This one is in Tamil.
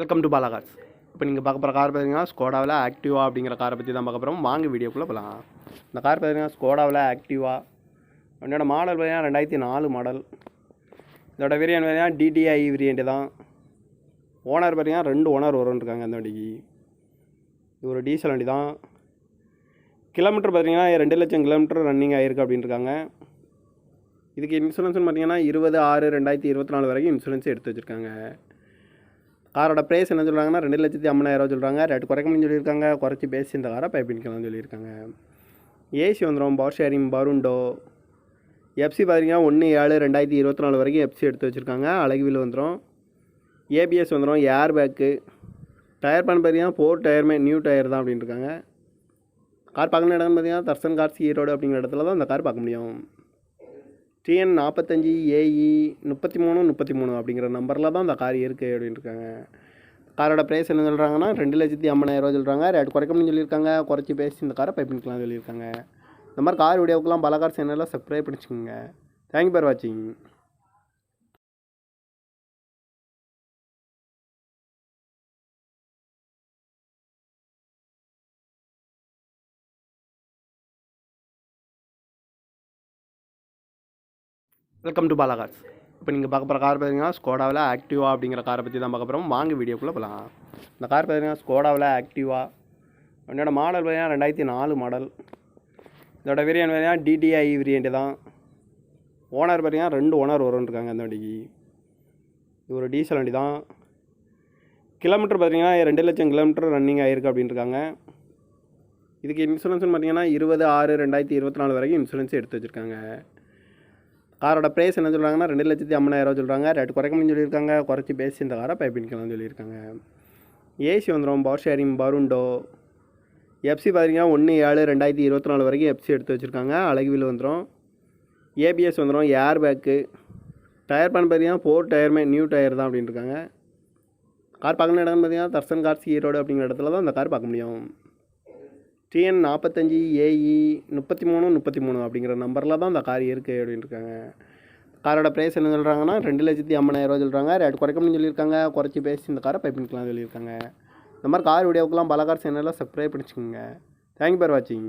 வெல்கம் டு பாலாகார்ஸ் இப்போ நீங்கள் பார்க்க போகிற கார் பார்த்தீங்கன்னா ஸ்கோடாவில் ஆக்டிவா அப்படிங்கிற காரை பற்றி தான் பார்க்க போகிறோம் வாங்க வீடியோக்குள்ளே போகலாம் இந்த கார் பார்த்தீங்கன்னா ஸ்கோடாவில் ஆக்டிவா என்னோட மாடல் பார்த்தீங்கன்னா ரெண்டாயிரத்தி நாலு மாடல் இதோட வேரியன்ட் பார்த்தீங்கன்னா டிடிஐ வேரியண்ட்டு தான். ஓனர் பார்த்தீங்கன்னா ரெண்டு ஓனர் வரும்னு இருக்காங்க அந்த வண்டிக்கு. இது ஒரு டீசல் வண்டி தான். கிலோமீட்டர் பார்த்தீங்கன்னா ரெண்டு லட்சம் கிலோமீட்டர் ரன்னிங் ஆகிருக்கு அப்படின்னு இருக்காங்க. இதுக்கு இன்சூரன்ஸ்னு பார்த்தீங்கன்னா இருபது ஆறு ரெண்டாயிரத்தி இருபத்தி நாலு வரைக்கும் இன்சூரன்ஸ் எடுத்து வச்சுருக்காங்க. காரோட ப்ரைஸ் என்ன சொல்கிறாங்கன்னா ரெண்டு லட்சத்தி ஐம்பதாயிரம் சொல்கிறாங்க ரேட் குறைக்கணும்னு சொல்லியிருக்காங்க. குறைச்சி பேசி இந்த காரை பை பண்ணிக்கலாம்னு சொல்லியிருக்காங்க ஏசி வந்துடும் பவர் ஷேரிங் பருண்டோ எஃப்சி பார்த்தீங்கன்னா ஒன்று ஏழு ரெண்டாயிரத்தி இருபத்தி நாலு வரைக்கும் எஃப்சி எடுத்து வச்சுருக்காங்க. அழகுவில் வந்துடும் ஏபிஎஸ் வந்துடும் ஏர் பேக்கு டயர் பண்ண பார்த்தீங்கன்னா ஃபோர் டயருமே நியூ டயர் தான் அப்படின்னு இருக்காங்க. கார் பார்க்கணும் இடம் பார்த்தீங்கன்னா தர்சன் கார்ஸ் ஈரோடு அப்படிங்கிற இடத்துல தான் அந்த கார் பார்க்க முடியும். டிஎன் நாற்பத்தஞ்சி ஏஇ முப்பத்தி மூணு முப்பத்தி மூணு அப்படிங்கிற நம்பரில் தான் அந்த கார் இருக்குது அப்படின்னு இருக்காங்க. காரோட ப்ரைஸ் என்ன சொல்கிறாங்கன்னா ரெண்டு லட்சத்தி ஐம்பதாயிரரூவா சொல்கிறாங்க ரேட் குறைக்கணும்னு சொல்லியிருக்காங்க. குறைச்சி பேசி இந்த காரை பை சொல்லியிருக்காங்க. இந்த மாதிரி கார் வீடியோக்கெலாம் பல கார் சேனலில் சப்ஸ்கிரைப் பண்ணிச்சுக்கோங்க. தேங்க்யூ ஃபார் வாட்சிங் வெல்கம் டு பாலாகார்ஸ் இப்போ நீங்கள் பார்க்க போகிற கார் பார்த்தீங்கன்னா ஸ்கோடாவில் ஆக்டிவா அப்படிங்கிற காரை பற்றி தான் பார்க்க போகிறோம் வாங்க வீடியோக்குள்ளே போகலாம் இந்த கார் பார்த்தீங்கன்னா ஸ்கோடாவில் ஆக்டிவா என்னோடய மாடல் பார்த்தீங்கன்னா ரெண்டாயிரத்தி நாலு மாடல் இதோட வேரியன்ட் பார்த்தீங்கன்னா டிடிஐ வேரியண்ட்டு தான். ஓனர் பார்த்தீங்கன்னா ரெண்டு ஓனர் வரும்னு இருக்காங்க அந்த வண்டிக்கு. இது ஒரு டீசல் வண்டி தான். கிலோமீட்டர் பார்த்தீங்கன்னா ரெண்டு லட்சம் கிலோமீட்டர் ரன்னிங் ஆகிருக்கு அப்படின்னு இருக்காங்க. இதுக்கு இன்சூரன்ஸ்னு பார்த்தீங்கன்னா இருபது ஆறு ரெண்டாயிரத்தி இருபத்தி நாலு வரைக்கும் இன்சூரன்ஸ் எடுத்து வச்சுருக்காங்க. காரோட ப்ரைஸ் என்ன சொல்கிறாங்கன்னா ரெண்டு லட்சத்தி ஐம்பதாயிரம் சொல்கிறாங்க ரேட் குறைக்கணும்னு சொல்லியிருக்காங்க. குறைச்சி பேசி இந்த காரை பை பண்ணிக்கலாம்னு சொல்லியிருக்காங்க. ஏசி வந்துடும் பவர் ஷேரிங் பருண்டோ எஃப்சி பார்த்தீங்கன்னா ஒன்று ஏழு ரெண்டாயிரத்தி இருபத்தி நாலு வரைக்கும் எஃப்சி எடுத்து வச்சுருக்காங்க. அழகுவில் வந்துடும் ஏபிஎஸ் வந்துடும் ஏர் பேக்கு டயர் பண்ண பார்த்தீங்கன்னா ஃபோர் டயருமே நியூ டயர் தான் அப்படின்னு இருக்காங்க. கார் பார்க்கணும் இடம் பார்த்தீங்கன்னா தர்சன் கார்ஸ் ஈரோடு அப்படிங்கிற இடத்துல தான் அந்த கார் பார்க்க முடியும். டிஎன் நாற்பத்தஞ்சி ஏஇ முப்பத்தி மூணு முப்பத்தி மூணு அப்படிங்கிற நம்பரில் தான் அந்த கார் இருக்குது அப்படின்னு இருக்காங்க. காரோட ப்ரைஸ் என்ன சொல்கிறாங்கன்னா ரெண்டு லட்சத்தி ஐம்பதாயிரரூவா சொல்கிறாங்க ரேட் குறைக்கணும்னு சொல்லியிருக்காங்க. குறைச்சி பேசி இந்த காரை பை பண்ணிக்கலாம் சொல்லியிருக்காங்க. இந்த மாதிரி கார் வீடியோக்கெலாம் பல கார் சேனலில் சப்ஸ்கிரைப் பண்ணிச்சுக்கோங்க. தேங்க்யூ ஃபார் வாட்சிங்